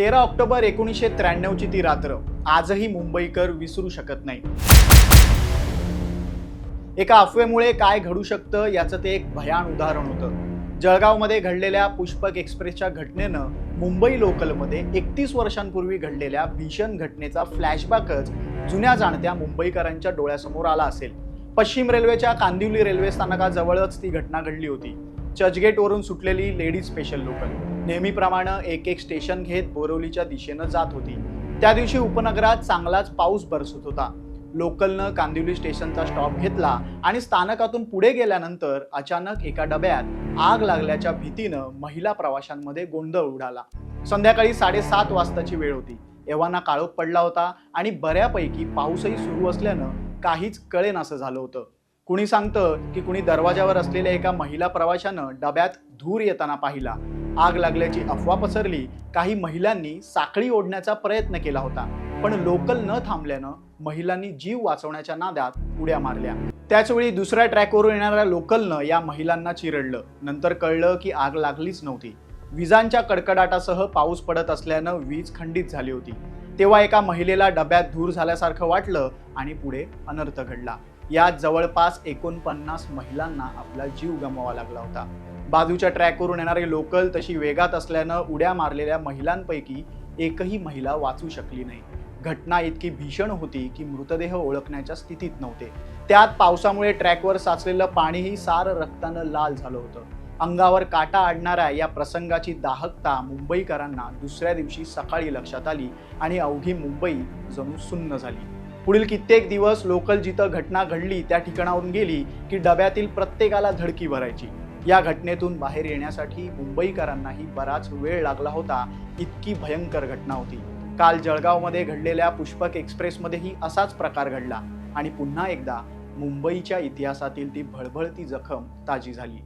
तेरा ऑक्टोबर एकोणीसशे त्र्याण्णवची ती रात्र. आजही मुंबईकर विसरू शकत नाही. एका अफवेमुळे काय घडू शकतं याचं ते एक भयान उदाहरण होतं. जळगावमध्ये घडलेल्या पुष्पक एक्सप्रेसच्या घटनेनं मुंबई लोकलमध्ये एकतीस वर्षांपूर्वी घडलेल्या भीषण घटनेचा फ्लॅशबॅकच जुन्या जाणत्या मुंबईकरांच्या डोळ्यासमोर आला असेल. पश्चिम रेल्वेच्या कांदिवली रेल्वे स्थानकाजवळच ती घटना घडली होती. चर्चगेटवरून सुटलेली लेडीज स्पेशल लोकल. नेहमीप्रमाणे एक एक स्टेशन घेत बोरवलीच्या दिशेनं जात होती. त्या दिवशी उपनगरात चांगलाच पाऊस बरसत होता. लोकलनं कांदिवली स्टेशनचा स्टॉप घेतला आणि स्थानकातून पुढे गेल्यानंतर अचानक एका डब्यात आग लागल्याच्या भीतीनं महिला प्रवाशांमध्ये गोंधळ उडाला. संध्याकाळी साडेसात वाजताची वेळ होती. एव्हाना काळोख पडला होता आणि बऱ्यापैकी पाऊसही सुरू असल्यानं काहीच कळेनासं झालं होतं. कुणी सांगतं की कुणी दरवाजावर असलेल्या एका महिला प्रवाशानं डब्यात धूर येताना पाहिला. आग लागल्याची अफवा पसरली काही महिलांनी साखळी ओढण्याचा प्रयत्न केला होता. पण लोकल न थांबल्यानं महिलांनी जीव वाचवण्याच्या नादात उड्या मारल्या. त्याचवेळी दुसऱ्या ट्रॅकवरून येणाऱ्या लोकलनं या महिलांना चिरडलं. नंतर कळलं की आग लागलीच नव्हती. विजांच्या कडकडाटासह पाऊस पडत असल्यानं वीज खंडित झाली होती. तेव्हा एका महिलेला डब्यात धूर झाल्यासारखं वाटलं आणि पुढे अनर्थ घडला. यात जवळपास एकोणपन्नास महिलांना आपला जीव गमवावा लागला होता. बाजूच्या ट्रॅकवरून येणारी लोकल तशी वेगात असल्यानं उड्या मारलेल्या महिलांपैकी एकही महिला वाचू शकली नाही. घटना इतकी भीषण होती की मृतदेह ओळखण्याच्या स्थितीत नव्हते. त्यात पावसामुळे ट्रॅकवर साचलेलं पाणीही सार रक्तानं लाल झालं होतं. अंगावर काटा आणणाऱ्या या प्रसंगाची दाहकता मुंबईकरांना दुसऱ्या दिवशी सकाळी लक्षात आली आणि अवघी मुंबई जणू सुन्न झाली. पुढील कित्येक दिवस लोकल जिथं घटना घडली त्या ठिकाणावरून गेली की डब्यातील प्रत्येकाला धडकी भरायची. या घटनेतून बाहेर येण्यासाठी मुंबईकरांनाही बराच वेळ लागला होता. इतकी भयंकर घटना होती. काल जळगावमध्ये घडलेल्या पुष्पक एक्सप्रेसमध्येही असाच प्रकार घडला. आणि पुन्हा एकदा मुंबईच्या इतिहासातील ती भळभळती जखम ताजी झाली.